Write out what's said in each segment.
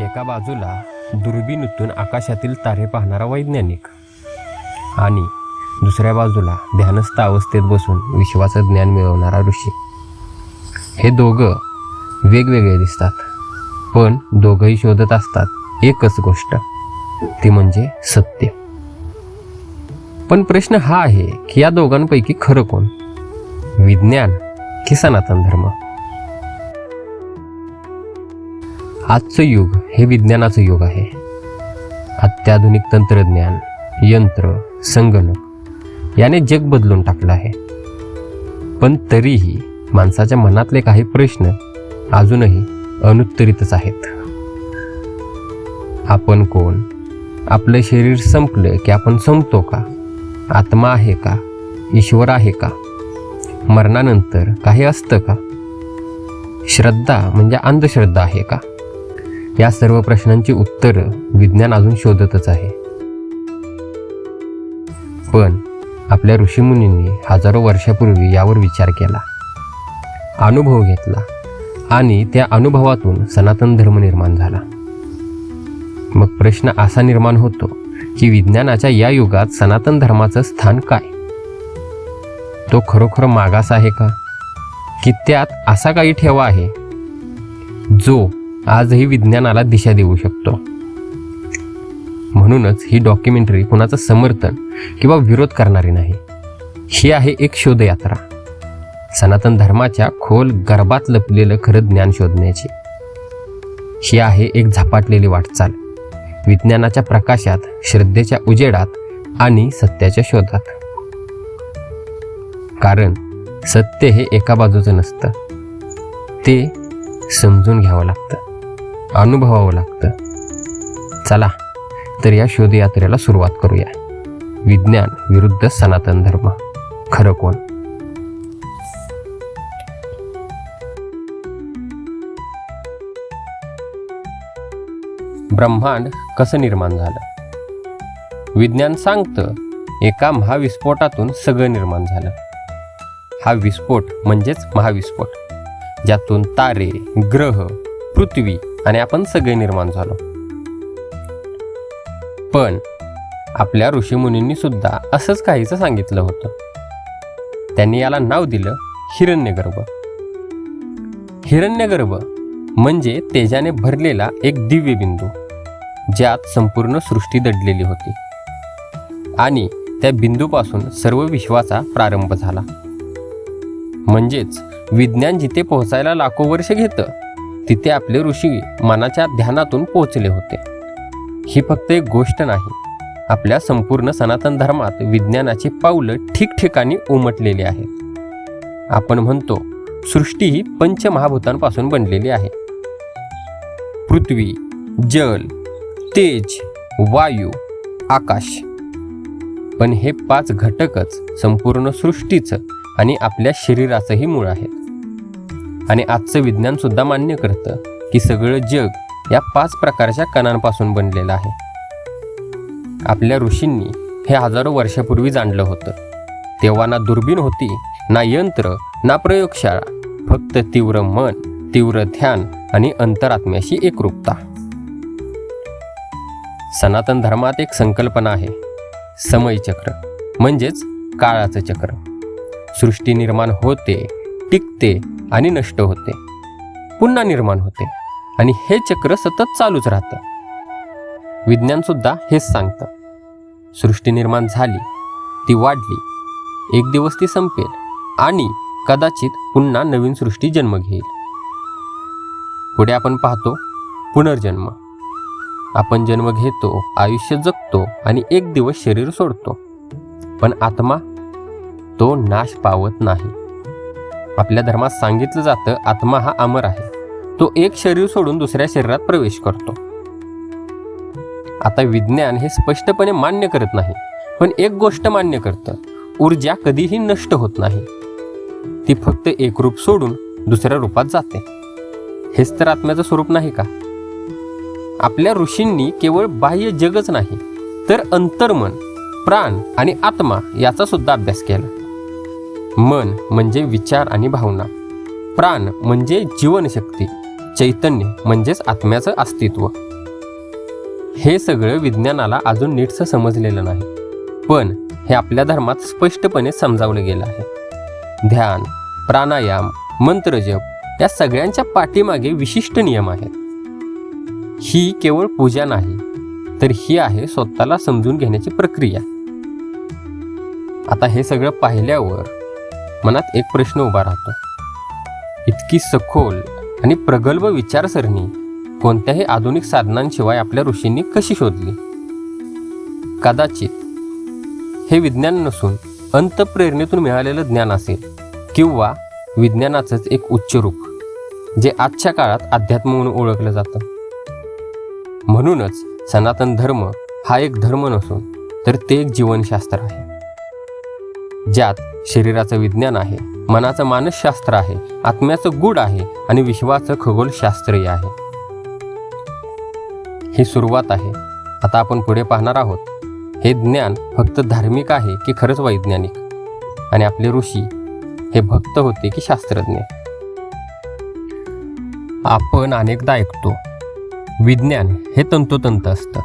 एका बाजूला दुर्बिणीतून आकाशातील तारे पाहणारा वैज्ञानिक आणि दुसऱ्या बाजूला ध्यानस्थ अवस्थेत बसून विश्वाचं ज्ञान मिळवणारा ऋषी. हे दोघं वेगवेगळे दिसतात पण दोघंही शोधत असतात एकच गोष्ट ती म्हणजे सत्य. पण प्रश्न हा आहे की या दोघांपैकी खरं कोण? विज्ञान की सनातन धर्म? आजचं युग हे विज्ञानाचं युग आहे. अत्याधुनिक तंत्रज्ञान यंत्र संगणक याने जग बदलून टाकलं आहे. पण तरीही माणसाच्या मनातले काही प्रश्न अजूनही अनुत्तरितच आहेत. आपण कोण? आपलं शरीर संपलं की आपण संपतो का? आत्मा आहे का? ईश्वर आहे का? मरणानंतर काही असतं का? श्रद्धा म्हणजे अंधश्रद्धा आहे का? या सर्व प्रश्नांची उत्तरं विज्ञान अजून शोधतच आहे. पण आपल्या ऋषीमुनींनी हजारो वर्षापूर्वी यावर विचार केला. अनुभव घेतला आणि त्या अनुभवातून सनातन धर्म निर्माण झाला. मग प्रश्न असा निर्माण होतो की विज्ञानाच्या या युगात सनातन धर्माचं स्थान काय? तो खरोखर मागास आहे का? की त्यात असा काही ठेवा आहे जो आजही विज्ञानाला दिशा देऊ शकतो. म्हणूनच ही डॉक्युमेंटरी कुणाचं समर्थन किंवा विरोध करणारी नाही. ही आहे एक शोधयात्रा. सनातन धर्माच्या खोल गर्भात लपलेलं खरं ज्ञान शोधण्याची. ही आहे एक झपाटलेली वाटचाल. विज्ञानाच्या प्रकाशात श्रद्धेच्या उजेडात आणि सत्याच्या शोधात. कारण सत्य हे एका बाजूचं नसतं. ते समजून घ्यावं लागतं. अनुभवावं लागतं. चला तर या शोधयात्रेला सुरुवात करूया. विज्ञान विरुद्ध सनातन धर्म. खरं कोण? ब्रह्मांड कसं निर्माण झालं? विज्ञान सांगतं एका महाविस्फोटातून सगळं निर्माण झालं. हा विस्फोट म्हणजेच महाविस्फोट ज्यातून तारे ग्रह पृथ्वी आणि आपण सगळे निर्माण झालो. पण आपल्या ऋषीमुनींनी सुद्धा असंच काहीचं सांगितलं होतं. त्यांनी याला नाव दिलं हिरण्यगर्भ. हिरण्यगर्भ म्हणजे तेजाने भरलेला एक दिव्य बिंदू ज्यात संपूर्ण सृष्टी दडलेली होती. आणि त्या बिंदूपासून सर्व विश्वाचा प्रारंभ झाला. म्हणजेच विज्ञान जिथे पोहोचायला लाखो वर्ष घेतं तिथे आपले ऋषी मनाच्या ध्यानातून पोहोचले होते. ही फक्त एक गोष्ट नाही आपल्या संपूर्ण सनातन धर्मात विज्ञानाची पावलं ठिकठिकाणी उमटलेली आहेत. आपण म्हणतो सृष्टी ही पंचमहाभूतांपासून बनलेली आहे. पृथ्वी जल तेज वायू आकाश. पण हे पाच घटकच संपूर्ण सृष्टीचं आणि आपल्या शरीराचंही मूळ आहेत. आणि आजचं विज्ञान सुद्धा मान्य करतं की सगळं जग या पाच प्रकारच्या कणांपासून बनलेलं आहे. आपल्या ऋषींनी हे हजारो वर्षापूर्वी जाणलं होतं. तेव्हा ना दुर्बीण होती ना यंत्र ना प्रयोगशाळा फक्त तीव्र मन तीव्र ध्यान आणि अंतरात्म्याशी एकरूपता. सनातन धर्मात एक संकल्पना आहे समयचक्र म्हणजेच काळाचं चक्र. सृष्टी निर्माण होते टिकते आणि नष्ट होते. पुन्हा निर्माण होते आणि हे चक्र सतत चालूच राहतं. विज्ञान सुद्धा हेच सांगतं. सृष्टी निर्माण झाली ती वाढली एक दिवस ती संपेल आणि कदाचित पुन्हा नवीन सृष्टी जन्म घेईल. पुढे आपण पाहतो पुनर्जन्म. आपण जन्म घेतो आयुष्य जगतो आणि एक दिवस शरीर सोडतो. पण आत्मा तो नाश पावत नाही. आपल्या धर्मात सांगितलं जातं आत्मा हा अमर आहे. तो एक शरीर सोडून दुसऱ्या शरीरात प्रवेश करतो. आता विज्ञान हे स्पष्टपणे मान्य करत नाही पण एक गोष्ट मान्य करतं. ऊर्जा कधीही नष्ट होत नाही. ती फक्त एक रूप सोडून दुसऱ्या रूपात जाते. हेच तर आत्म्याचं स्वरूप नाही का? आपल्या ऋषींनी केवळ बाह्य जगच नाही तर अंतर्मन प्राण आणि आत्मा याचा सुद्धा अभ्यास केला. मन म्हणजे विचार आणि भावना. प्राण म्हणजे जीवनशक्ती. चैतन्य म्हणजेच आत्म्याचं अस्तित्व. हे सगळं विज्ञानाला अजून नीटसं समजलेलं नाही. पण हे आपल्या धर्मात स्पष्टपणे समजावलं गेलं आहे. ध्यान प्राणायाम मंत्रजप या सगळ्यांच्या पाठीमागे विशिष्ट नियम आहेत. ही केवळ पूजा नाही तर ही आहे स्वतःला समजून घेण्याची प्रक्रिया. आता हे सगळं पाहिल्यावर मनात एक प्रश्न उभा राहतो. इतकी सखोल आणि प्रगल्भ विचारसरणी कोणत्याही आधुनिक साधनांशिवाय आपल्या ऋषींनी कशी शोधली? कदाचित हे विज्ञान नसून अंतप्रेरणेतून मिळालेलं ज्ञान असेल किंवा विज्ञानाचंच एक उच्च रूप जे आजच्या काळात अध्यात्म म्हणून ओळखलं जातं. म्हणूनच सनातन धर्म हा एक धर्म नसून तर ते एक जीवनशास्त्र आहे. ज्यात शरीराचं विज्ञान आहे मनाचं मानसशास्त्र आहे आत्म्याचं गुड आहे आणि विश्वाचं खगोलशास्त्रही आहे. ही सुरुवात आहे. आता आपण पुढे पाहणार आहोत. हे ज्ञान फक्त धार्मिक आहे की खरंच वैज्ञानिक? आणि आपले ऋषी हे भक्त होते की शास्त्रज्ञ? आपण अनेकदा ऐकतो विज्ञान हे तंतोतंत असतं.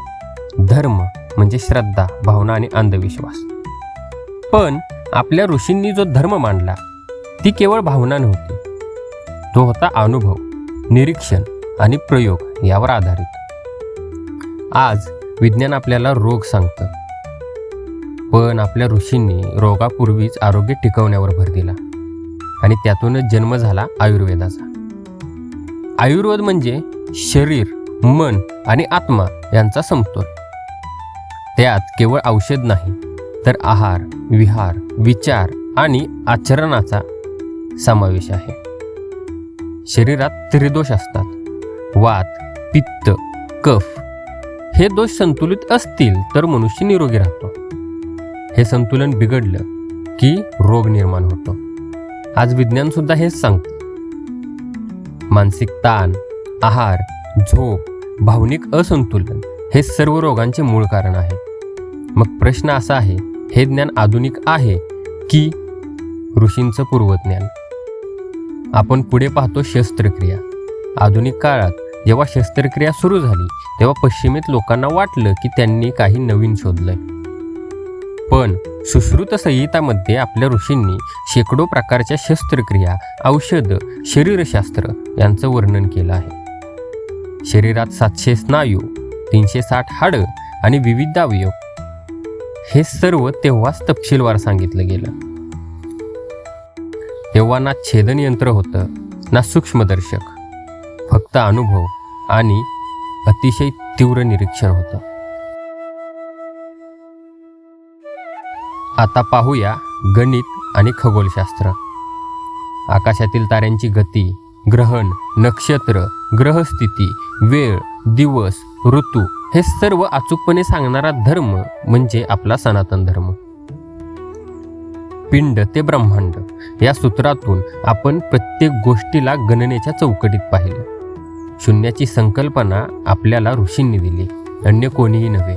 धर्म म्हणजे श्रद्धा भावना आणि अंधविश्वास. पण आपल्या ऋषींनी जो धर्म मांडला ती केवळ भावना नव्हती. तो होता अनुभव निरीक्षण आणि प्रयोग यावर आधारित. आज विज्ञान आपल्याला रोग सांगतं. पण आपल्या ऋषींनी रोगापूर्वीच आरोग्य टिकवण्यावर भर दिला आणि त्यातूनच जन्म झाला आयुर्वेदाचा. आयुर्वेद म्हणजे शरीर मन आणि आत्मा यांचा समतोल. त्यात केवळ औषध नाही तर आहार विहार विचार आणि आचरणाचा समावेश आहे. शरीरात त्रिदोष असतात. वात पित्त कफ हे दोष संतुलित असतील तर मनुष्य निरोगी राहतो. हे संतुलन बिघडलं की रोग निर्माण होतो. आज विज्ञान सुद्धा हेच सांगतं. मानसिक ताण आहार झोप भावनिक असंतुलन हे सर्व रोगांचे मूळ कारण आहे. मग प्रश्न असा आहे हे ज्ञान आधुनिक आहे की ऋषींचं पूर्वज्ञान? आपण पुढे पाहतो शस्त्रक्रिया. आधुनिक काळात जेव्हा शस्त्रक्रिया सुरू झाली तेव्हा पश्चिमेत लोकांना वाटलं की त्यांनी काही नवीन शोधलंय. पण सुश्रुत संहितामध्ये आपल्या ऋषींनी शेकडो प्रकारच्या शस्त्रक्रिया औषध शरीरशास्त्र यांचं वर्णन केलं आहे. शरीरात सातशे स्नायू तीनशे साठ हाडं आणि विविध अवयव हे सर्व तेव्हाच तपशीलवार सांगितलं गेलं. तेव्हा ना छेदन यंत्र होतं ना सूक्ष्मदर्शक. फक्त अनुभव आणि अतिशय तीव्र निरीक्षण होतं. आता पाहूया गणित आणि खगोलशास्त्र. आकाशातील ताऱ्यांची गती ग्रहण नक्षत्र ग्रहस्थिती वेळ दिवस ऋतू हे सर्व अचूकपणे सांगणारा धर्म म्हणजे आपला सनातन धर्म. पिंड ते ब्रह्मांड या सूत्रातून आपण प्रत्येक गोष्टीला गणनेच्या चौकटीत पाहिलं. शून्याची संकल्पना आपल्याला ऋषींनी दिली अन्य कोणीही नव्हे.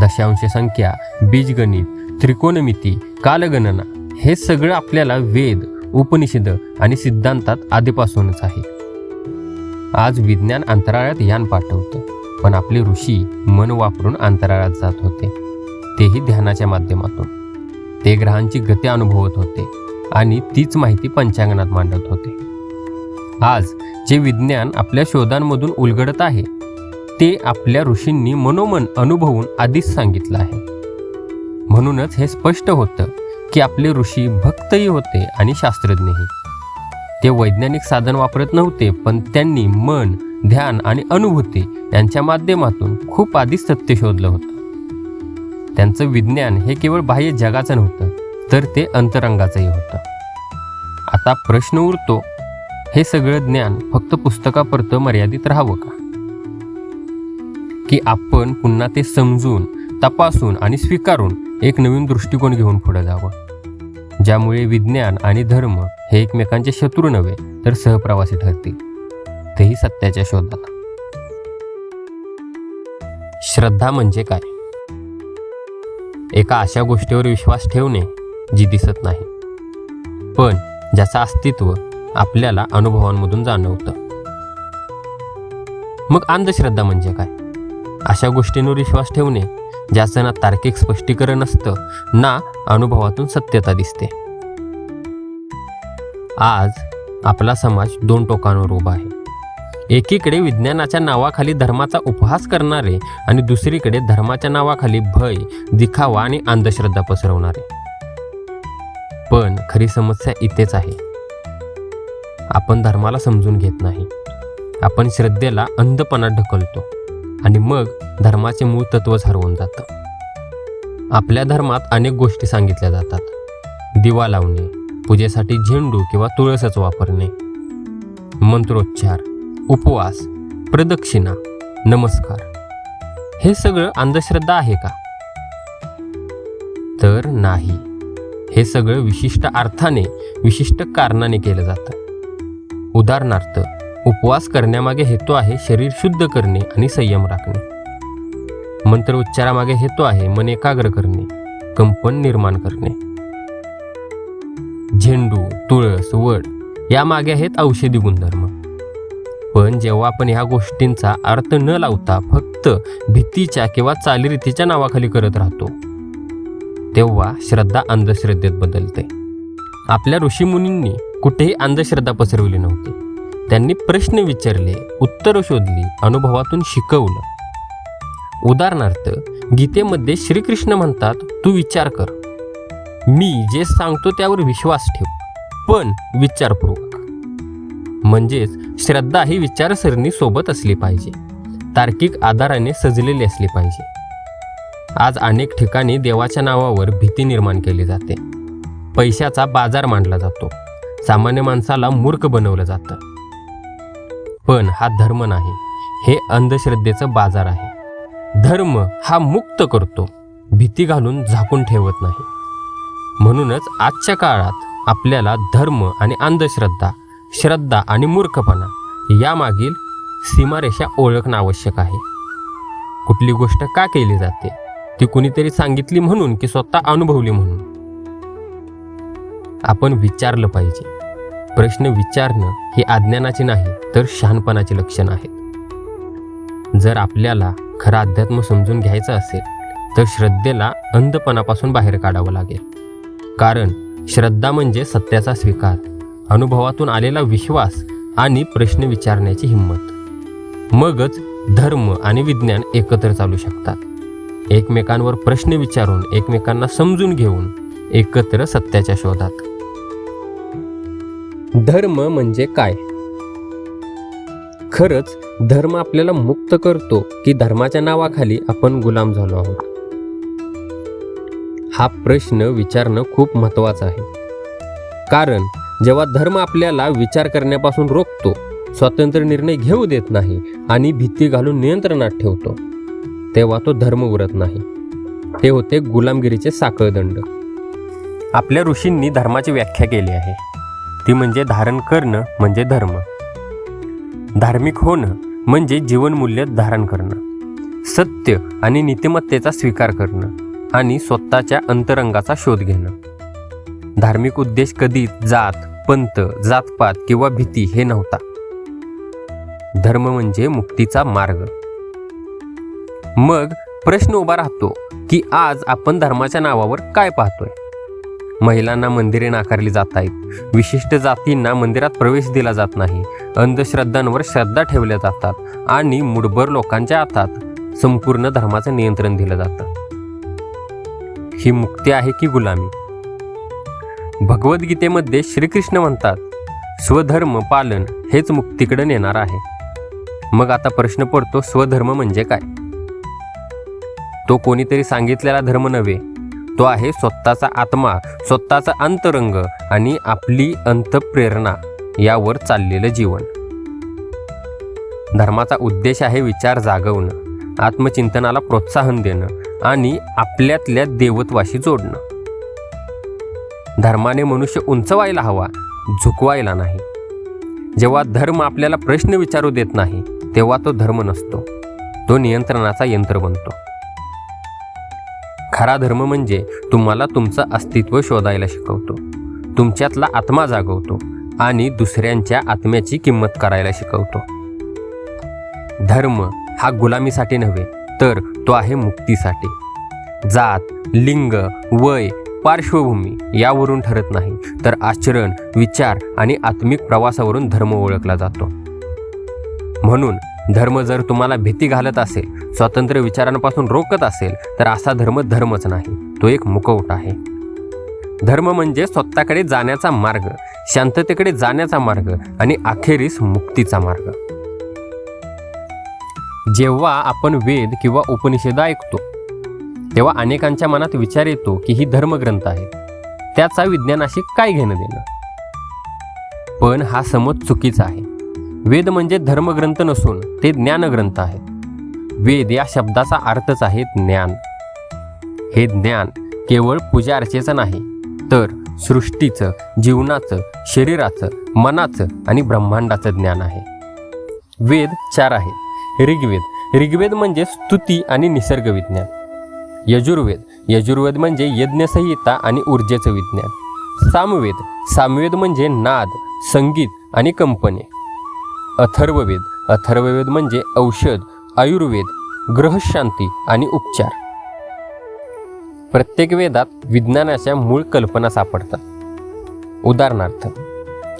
दशांश संख्या बीजगणित त्रिकोणमिती कालगणना हे सगळं आपल्याला वेद उपनिषद आणि सिद्धांतात आधीपासूनच आहे. आज विज्ञान अंतराळात यान पाठवतं. पण आपले ऋषी मन वापरून अंतराळात जात होते. तेही ध्यानाच्या माध्यमातून. ते ग्रहांची गती अनुभवत होते आणि तीच माहिती पंचांगणात मांडत होते. आज जे विज्ञान आपल्या शोधांमधून उलगडत आहे ते आपल्या ऋषींनी मनोमन अनुभवून आधीच सांगितलं आहे. म्हणूनच हे स्पष्ट होतं की आपले ऋषी भक्तही होते आणि शास्त्रज्ञही. ते वैज्ञानिक साधन वापरत नव्हते पण त्यांनी मन ध्यान आणि अनुभूती यांच्या माध्यमातून खूप आधीच सत्य शोधलं होतं. त्यांचं विज्ञान हे केवळ बाह्य जगाचं नव्हतं तर ते अंतरंगाचंही होतं. आता प्रश्न उरतो हे सगळं ज्ञान फक्त पुस्तकापुरतं मर्यादित राहावं का? की आपण पुन्हा ते समजून तपासून आणि स्वीकारून एक नवीन दृष्टिकोन घेऊन पुढे जावं? ज्यामुळे विज्ञान आणि धर्म हे एकमेकांचे शत्रू नव्हे तर सहप्रवासी ठरतील. तेही सत्याच्या शोधात. श्रद्धा म्हणजे काय? एका अशा गोष्टीवर विश्वास ठेवणे जी दिसत नाही. पण ज्याचं अस्तित्व आपल्याला अनुभवांमधून जाणवतं. मग अंधश्रद्धा म्हणजे काय? अशा गोष्टींवर विश्वास ठेवणे ज्याचं ना तार्किक स्पष्टीकरण असतं ना अनुभवातून सत्यता दिसते. आज आपला समाज दोन टोकांवर उभा आहे. एकीकडे विज्ञानाच्या नावाखाली धर्माचा उपहास करणारे आणि दुसरीकडे धर्माच्या नावाखाली भय दिखावा आणि अंधश्रद्धा पसरवणारे. पण खरी समस्या इथेच आहे. आपण धर्माला समजून घेत नाही. आपण श्रद्धेला अंधपणा ढकलतो आणि मग धर्माचे मूळ तत्वच हरवून जातं. आपल्या धर्मात अनेक गोष्टी सांगितल्या जातात. दिवा लावणे पूजेसाठी झेंडू किंवा तुळसच वापरणे मंत्रोच्चार उपवास प्रदक्षिणा नमस्कार. हे सगळं अंधश्रद्धा आहे का? तर नाही. हे सगळं विशिष्ट अर्थाने विशिष्ट कारणाने केलं जातं. उदाहरणार्थ उपवास करण्यामागे हेतू आहे शरीर शुद्ध करणे आणि संयम राखणे. मंत्र उच्चारामागे हेतू आहे मन एकाग्र करणे कंपन निर्माण करणे. झेंडू तुळस वड यामागे आहेत औषधी गुणधर्म. पण जेव्हा आपण ह्या गोष्टींचा अर्थ न लावता फक्त भीतीच्या किंवा चालीरीतीच्या नावाखाली करत राहतो तेव्हा श्रद्धा अंधश्रद्धेत बदलते. आपल्या ऋषीमुनींनी कुठेही अंधश्रद्धा पसरवली नव्हती. त्यांनी प्रश्न विचारले उत्तरं शोधली अनुभवातून शिकवलं. उदाहरणार्थ गीतेमध्ये श्रीकृष्ण म्हणतात तू विचार कर. मी जे सांगतो त्यावर विश्वास ठेव पण विचारपूर्वक म्हणजेच श्रद्धा ही विचारसरणी सोबत असली पाहिजे. तार्किक आधाराने सजलेली असली पाहिजे. आज अनेक ठिकाणी देवाच्या नावावर भीती निर्माण केली जाते. पैशाचा बाजार मांडला जातो. सामान्य माणसाला मूर्ख बनवलं जातं. पण हा धर्म नाही. हे अंधश्रद्धेचं बाजार आहे. धर्म हा मुक्त करतो. भीती घालून झाकून ठेवत नाही. म्हणूनच आजच्या काळात आपल्याला धर्म आणि अंधश्रद्धा श्रद्धा आणि मूर्खपणा यामागील सीमारेषा ओळखणं आवश्यक आहे. कुठली गोष्ट का केली जाते ती कुणीतरी सांगितली म्हणून की स्वतः अनुभवली म्हणून? आपण विचारलं पाहिजे. प्रश्न विचारणं ही अज्ञानाची नाही तर शहाणपणाचे लक्षण आहेत. जर आपल्याला खरं अध्यात्म समजून घ्यायचं असेल तर श्रद्धेला अंधपणापासून बाहेर काढावं लागेल. कारण श्रद्धा म्हणजे सत्याचा स्वीकार. अनुभवातून आलेला विश्वास आणि प्रश्न विचारण्याची हिंमत. मगच धर्म आणि विज्ञान एकत्र चालू शकतात. एकमेकांवर प्रश्न विचारून एकमेकांना समजून घेऊन एकत्र सत्याच्या शोधात. धर्म म्हणजे काय? खरंच धर्म आपल्याला मुक्त करतो की धर्माच्या नावाखाली आपण गुलाम झालो आहोत? हा प्रश्न विचारणं खूप महत्वाचं आहे. कारण जेव्हा धर्म आपल्याला विचार करण्यापासून रोखतो स्वतंत्र निर्णय घेऊ देत नाही आणि भीती घालून नियंत्रणात ठेवतो तेव्हा तो धर्म उरत नाही. ते होते गुलामगिरीचे साखळदंड. आपल्या ऋषींनी धर्माची व्याख्या केली आहे. ती म्हणजे धारण करणं म्हणजे धर्म. धार्मिक होणं म्हणजे जीवनमूल्य धारण करणं. सत्य आणि नीतिमत्तेचा स्वीकार करणं आणि स्वतःच्या अंतरंगाचा शोध घेणं. धार्मिक उद्देश कधी जात पंत जातपात किंवा भीती हे नव्हता. धर्म म्हणजे मुक्तीचा मार्ग. मग प्रश्न उभा राहतो की आज आपण धर्माच्या नावावर काय पाहतोय? महिलांना मंदिरे नाकारली जात आहेत. विशिष्ट जातींना मंदिरात प्रवेश दिला जात नाही. अंधश्रद्धांवर श्रद्धा ठेवल्या जातात आणि मुठभर लोकांच्या हातात संपूर्ण धर्माचं नियंत्रण दिलं जातं. ही मुक्ती आहे की गुलामी? भगवद्गीतेमध्ये श्रीकृष्ण म्हणतात स्वधर्म पालन हेच मुक्तीकडे नेणार आहे. मग आता प्रश्न पडतो स्वधर्म म्हणजे काय? तो कोणीतरी सांगितलेला धर्म नव्हे तो आहे स्वतःचा आत्मा स्वतःचा अंतरंग आणि आपली अंतप्रेरणा यावर चाललेलं जीवन. धर्माचा उद्देश आहे विचार जागवणं आत्मचिंतनाला प्रोत्साहन देणं आणि आपल्यातल्या देवत्वाशी जोडणं. धर्माने मनुष्य उंचवायला हवा झुकवायला नाही. जेव्हा धर्म आपल्याला प्रश्न विचारू देत नाही तेव्हा तो धर्म नसतो. तो नियंत्रणाचा यंत्र बनतो. खरा धर्म म्हणजे तुम्हाला तुमचं अस्तित्व शोधायला शिकवतो. तुमच्यातला आत्मा जागवतो आणि दुसऱ्यांच्या आत्म्याची किंमत करायला शिकवतो. धर्म हा गुलामीसाठी नव्हे तर तो आहे मुक्तीसाठी. जात लिंग वय पार्श्वभूमी यावरून ठरत नाही तर आचरण विचार आणि आत्मिक प्रवासावरून धर्म ओळखला जातो. म्हणून धर्म जर तुम्हाला भीती घालत असेल स्वातंत्र्य विचारांपासून रोखत असेल तर असा धर्म धर्मच नाही तो एक मुकवट आहे. धर्म म्हणजे स्वतःकडे जाण्याचा मार्ग शांततेकडे जाण्याचा मार्ग आणि अखेरीस मुक्तीचा मार्ग. जेव्हा आपण वेद किंवा उपनिषद ऐकतो तेव्हा अनेकांच्या मनात विचार येतो की ही धर्मग्रंथ आहे. त्याचा विज्ञानाशी काय घेणं देणं? पण हा समज चुकीचा आहे. वेद म्हणजे धर्मग्रंथ नसून ते ज्ञानग्रंथ आहे. वेद या शब्दाचा अर्थच आहे ज्ञान. हे ज्ञान केवळ पूजा अर्चेचं नाही तर सृष्टीचं जीवनाचं शरीराचं मनाचं आणि ब्रह्मांडाचं ज्ञान आहे. वेद चार आहे. ऋग्वेद. ऋग्वेद म्हणजे स्तुती आणि निसर्ग विज्ञान यजुर्वेद. यजुर्वेद म्हणजे यज्ञसंहिता आणि ऊर्जेचं विज्ञान. सामवेद. सामवेद म्हणजे नाद संगीत आणि कंपने. अथर्ववेद. अथर्ववेद म्हणजे औषध आयुर्वेद ग्रहशांती आणि उपचार. प्रत्येक वेदात विज्ञानाच्या मूळ कल्पना सापडतात. उदाहरणार्थ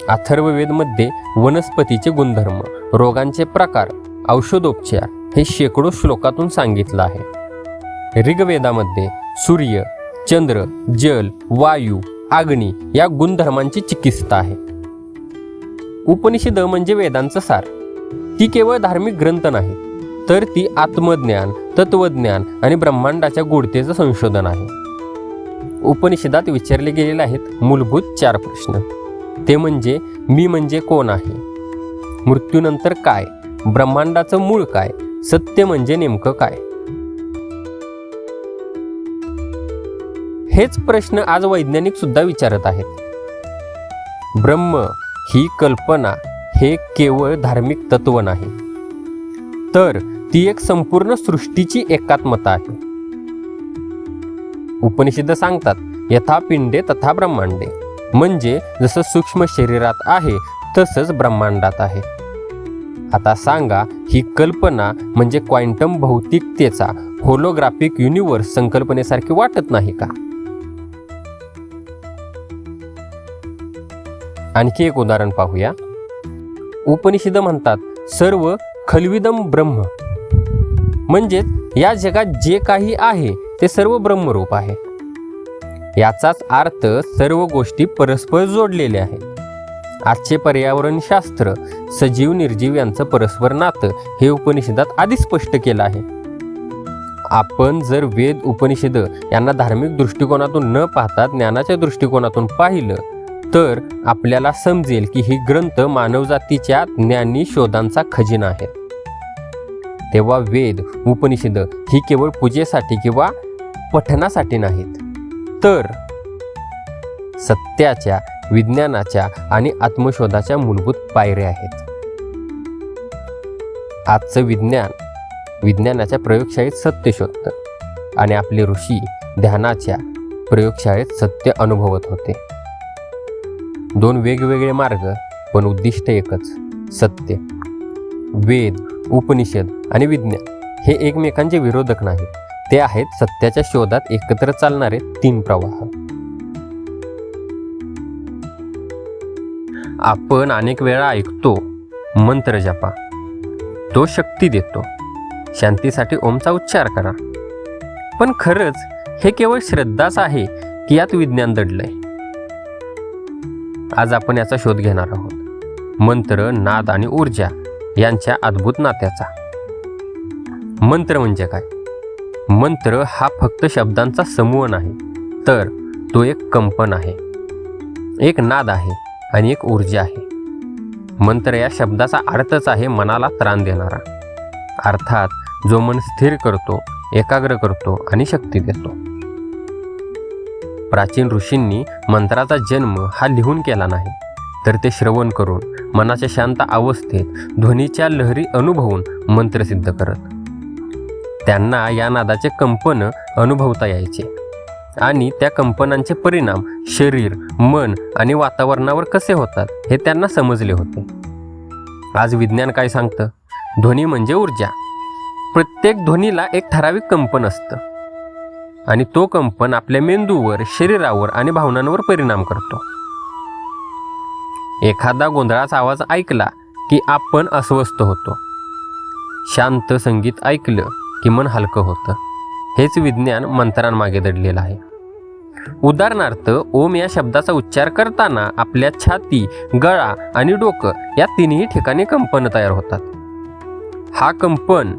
अथर्ववेदमध्ये वनस्पतीचे गुणधर्म रोगांचे प्रकार औषधोपचार हे शेकडो श्लोकातून सांगितलं आहे. ऋग्वेदामध्ये सूर्य चंद्र जल वायू अग्नी या गुणधर्मांची चिकित्सा आहे. उपनिषद म्हणजे वेदांचं सार. ती केवळ धार्मिक ग्रंथ नाही तर ती आत्मज्ञान तत्वज्ञान आणि ब्रह्मांडाच्या गुढतेचं संशोधन आहे. उपनिषदात विचारले गेलेले आहेत मूलभूत चार प्रश्न. ते म्हणजे मी म्हणजे कोण आहे? मृत्यूनंतर काय? ब्रह्मांडाचं मूळ काय? सत्य म्हणजे नेमकं काय? हेच प्रश्न आज वैज्ञानिक सुद्धा विचारत आहेत. ब्रह्म ही कल्पना हे केवळ धार्मिक तत्व नाही. तर ती एक संपूर्ण सृष्टीची एकात्मता आहे. उपनिषद सांगतात यथा पिंडे तथा ब्रह्मांडे. म्हणजे जसं सूक्ष्म शरीरात आहे तसंच ब्रह्मांडात आहे. आता सांगा ही कल्पना म्हणजे क्वांटम भौतिकतेचा होलोग्राफिक युनिवर्स संकल्पनेसारखी वाटत नाही का? आणखी एक उदाहरण पाहूया. उपनिषद म्हणतात सर्व खलविदम ब्रह्म. म्हणजेच या जगात जे काही आहे ते सर्व ब्रह्मरूप आहे. याचाच अर्थ सर्व गोष्टी परस्पर जोडलेल्या आहेत आजचे पर्यावरण शास्त्र सजीव निर्जीव यांचं परस्पर नातं हे उपनिषदात आधी स्पष्ट केलं आहे. आपण जर वेद उपनिषद यांना धार्मिक दृष्टिकोनातून न पाहता ज्ञानाच्या दृष्टिकोनातून पाहिलं तर आपल्याला समजेल की ही ग्रंथ मानवजातीच्या ज्ञानी शोधांचा खजिना आहे. तेव्हा वेद उपनिषद ही केवळ पूजेसाठी किंवा पठनासाठी नाहीत. तर सत्याच्या विज्ञानाच्या आणि आत्मशोधाच्या मूलभूत पायऱ्या आहेत. आजचं विज्ञान विज्ञानाच्या प्रयोगशाळेत सत्य शोधतं आणि आपले ऋषी ध्यानाच्या प्रयोगशाळेत सत्य अनुभवत होते. दोन वेगवेगळे मार्ग पण उद्दिष्ट एकच सत्य. वेद उपनिषद आणि विज्ञान हे एकमेकांचे विरोधक नाहीत. ते आहेत सत्याच्या शोधात एकत्र चालणारे तीन प्रवाह. आपण अनेक वेळा ऐकतो मंत्र जपा. तो शक्ती देतो. शांतीसाठी ओमचा उच्चार करा. पण खरंच हे केवळ श्रद्धाच आहे की यात विज्ञान दडलंय? आज आपण याचा शोध घेणार आहोत. मंत्र नाद आणि ऊर्जा यांच्या अद्भुत नात्याचा. मंत्र म्हणजे काय? मंत्र हा फक्त शब्दांचा समूह नाही तर तो एक कंपन आहे. एक नाद आहे आणि एक ऊर्जा आहे. मंत्र या शब्दाचा अर्थच आहे मनाला त्राण देणारा. अर्थात जो मन स्थिर करतो एकाग्र करतो आणि शक्ती देतो. प्राचीन ऋषींनी मंत्राचा जन्म हा लिहून केला नाही. तर ते श्रवण करून मनाच्या शांत अवस्थेत ध्वनीच्या लहरी अनुभवून मंत्र सिद्ध करत. त्यांना या नादाचे कंपन अनुभवता यायचे आणि त्या कंपनांचे परिणाम शरीर मन आणि वातावरणावर कसे होतात हे त्यांना समजले होते. आज विज्ञान काय सांगतं? ध्वनी म्हणजे ऊर्जा. प्रत्येक ध्वनीला एक ठराविक कंपन असतं. आणि तो कंपन आपल्या मेंदूवर शरीरावर आणि भावनांवर परिणाम करतो. एखादा गोंधळाचा आवाज ऐकला की आपण अस्वस्थ होतो. शांत संगीत ऐकलं की मन हलकं होतं. हेच विज्ञान मंत्रांमागे दडलेलं आहे. उदाहरणार्थ ओम या शब्दाचा उच्चार करताना आपल्या छाती गळा आणि डोकं या तिन्ही ठिकाणी कंपन तयार होतात. हा कंपन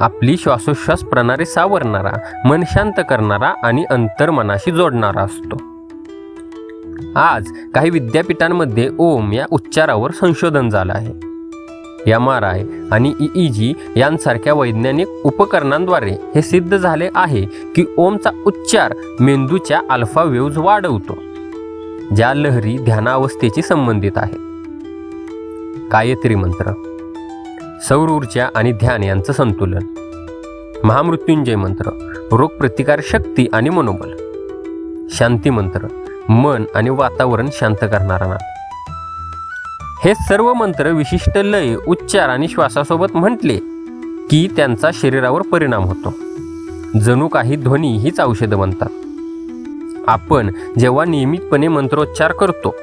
आपली श्वासोश्वास प्रणाली सावरणारा मन शांत करणारा आणि अंतर्मनाशी जोडणारा असतो. आज काही विद्यापीठांमध्ये ओम या उच्चारावर संशोधन झालं आहे. एम आर आय आणि ई जी यांसारख्या वैज्ञानिक उपकरणांद्वारे हे सिद्ध झाले आहे की ओमचा उच्चार मेंदूच्या अल्फा वेव्ज वाढवतो ज्या लहरी ध्यानावस्थेशी संबंधित आहे. गायत्री मंत्र. सौर ऊर्जा आणि ध्यान यांचं संतुलन. महामृत्युंजय मंत्र रोगप्रतिकार शक्ती आणि मनोबल. शांती मंत्र मन आणि वातावरण शांत करणारा नाद. हे सर्व मंत्र विशिष्ट लय उच्चार आणि श्वासासोबत म्हटले की त्यांचा शरीरावर परिणाम होतो. जणू काही ध्वनी हीच औषधं बनतात आपण जेव्हा नियमितपणे मंत्रोच्चार करतो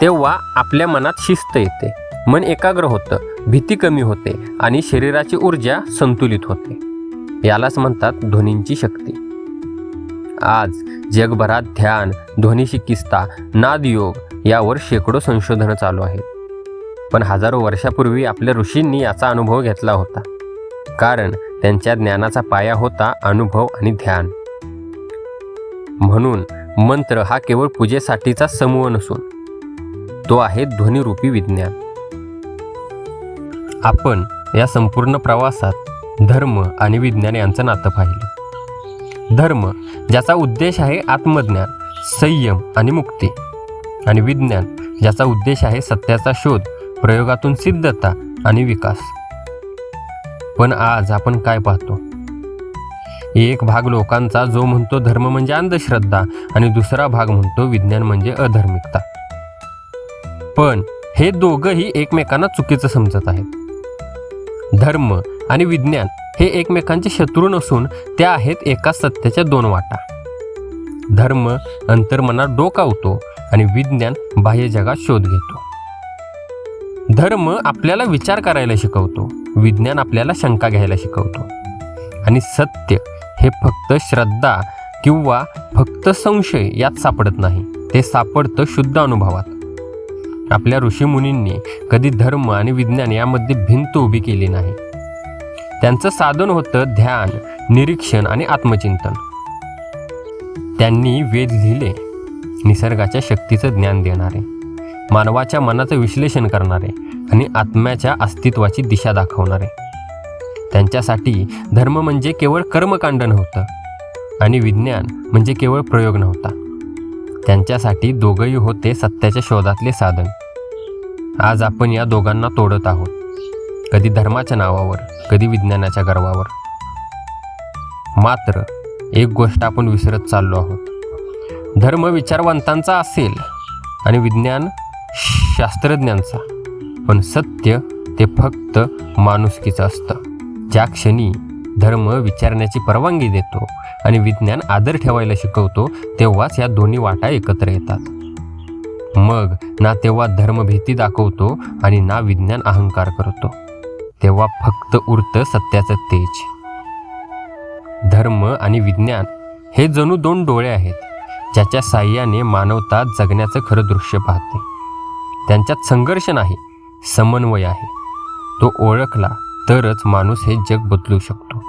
तेव्हा आपल्या मनात शिस्त येते. मन एकाग्र होतं भीती कमी होते आणि शरीराची ऊर्जा संतुलित होते. यालाच म्हणतात ध्वनींची शक्ती. आज जगभरात ध्यान ध्वनी चिकित्सा नादयोग यावर शेकडो संशोधनं चालू आहेत. पण हजारो वर्षापूर्वी आपल्या ऋषींनी याचा अनुभव घेतला होता. कारण त्यांच्या ज्ञानाचा पाया होता अनुभव आणि ध्यान. म्हणून मंत्र हा केवळ पूजेसाठीचा समूह नसून तो आहे ध्वनिरूपी विज्ञान. आपण या संपूर्ण प्रवासात धर्म आणि विज्ञान यांचं नातं पाहिलं. धर्म ज्याचा उद्देश आहे आत्मज्ञान संयम आणि मुक्ती. आणि विज्ञान ज्याचा उद्देश आहे सत्याचा शोध प्रयोगातून सिद्धता आणि विकास. पण आज आपण काय पाहतो? एक भाग लोकांचा जो म्हणतो धर्म म्हणजे अंधश्रद्धा आणि दुसरा भाग म्हणतो विज्ञान म्हणजे अधार्मिकता. पण हे दोघंही एकमेकांना चुकीचं समजत आहेत. धर्म आणि विज्ञान हे एकमेकांचे शत्रू नसून त्या आहेत एका सत्याच्या दोन वाटा. धर्म अंतर्मनात डोकावतो आणि विज्ञान बाह्य जगात शोध घेतो. धर्म आपल्याला विचार करायला शिकवतो विज्ञान आपल्याला शंका घ्यायला शिकवतो. आणि सत्य हे फक्त श्रद्धा किंवा फक्त संशय यात सापडत नाही ते सापडतं शुद्ध अनुभवात. आपल्या ऋषीमुनींनी कधी धर्म आणि विज्ञान यामध्ये भिंत उभी केली नाही. त्यांचं साधन होतं ध्यान निरीक्षण आणि आत्मचिंतन. त्यांनी वेद लिहिले निसर्गाच्या शक्तीचं ज्ञान देणारे मानवाच्या मनाचं विश्लेषण करणारे आणि आत्म्याच्या अस्तित्वाची दिशा दाखवणारे. त्यांच्यासाठी धर्म म्हणजे केवळ कर्मकांड नव्हतं आणि विज्ञान म्हणजे केवळ प्रयोग नव्हता. त्यांच्यासाठी दोघंही होते सत्याच्या शोधातले साधन. आज आपण या दोघांना तोडत आहोत. कधी धर्माच्या नावावर कधी विज्ञानाच्या गर्वावर. मात्र एक गोष्ट आपण विसरत चाललो आहोत. धर्म विचारवंतांचा असेल आणि विज्ञान शास्त्रज्ञांचा. पण सत्य ते फक्त माणुसकीचं असतं. ज्या क्षणी धर्म विचारण्याची परवानगी देतो आणि विज्ञान आदर ठेवायला शिकवतो तेव्हाच या दोन्ही वाटा एकत्र येतात. मग ना तेव्हा धर्म भीती दाखवतो आणि ना विज्ञान अहंकार करतो. तेव्हा फक्त उरतं सत्याचं तेज. धर्म आणि विज्ञान हे जणू दोन डोळे आहेत ज्याच्या साह्याने मानवता जगण्याचं खरं दृश्य पाहते. त्यांच्यात संघर्ष नाही समन्वय आहे. तो ओळखला तरच माणूस हे जग बदलू शकतो.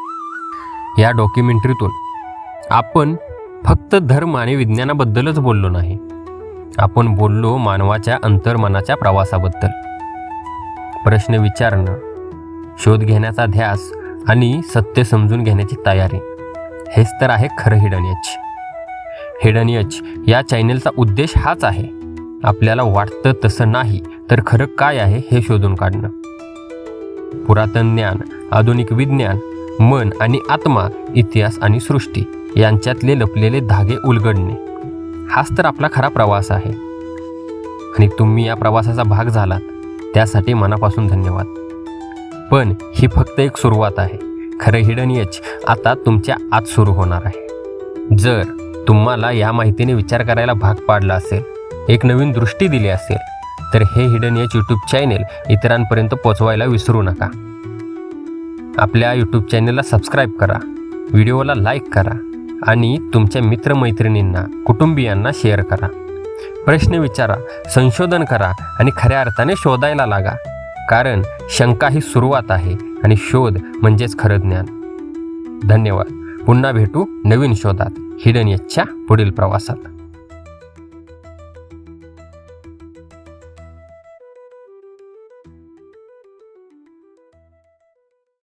या डॉक्युमेंटरीतून आपण फक्त धर्म आणि विज्ञानाबद्दलच बोललो नाही. आपण बोललो मानवाच्या अंतर्मनाच्या प्रवासाबद्दल. प्रश्न विचारणं शोध घेण्याचा ध्यास आणि सत्य समजून घेण्याची तयारी हेच तर आहे खरं हिडन यच. हिडन यच या चॅनेलचा उद्देश हाच आहे. आपल्याला वाटतं तसं नाही तर खरं काय आहे हे शोधून काढणं. पुरातन ज्ञान आधुनिक विज्ञान मन आणि आत्मा इतिहास आणि सृष्टी यांच्यातले लपलेले धागे उलगडणे. हाच तर आपला खरा प्रवास आहे. आणि तुम्ही या प्रवासाचा भाग झालात त्यासाठी मनापासून धन्यवाद. पण ही फक्त एक सुरुवात आहे. खरं हिडन यच आता तुमच्या आत सुरू होणार आहे. जर तुम्हाला या माहितीने विचार करायला भाग पाडला असेल एक नवीन दृष्टी दिली असेल तर हे हिडन यच यूट्यूब चॅनेल इतरांपर्यंत पोचवायला विसरू नका. आपल्या यूट्यूब चॅनेलला सबस्क्राईब करा. व्हिडिओला लाईक करा. आणि तुमच्या मित्रमैत्रिणींना कुटुंबियांना शेअर करा. प्रश्न विचारा संशोधन करा आणि खऱ्या अर्थाने शोधायला लागा. कारण शंका ही सुरुवात आहे आणि शोध म्हणजेच खरं ज्ञान. धन्यवाद. पुन्हा भेटू नवीन शोधात. हिडन यच्छा पुढील प्रवासात.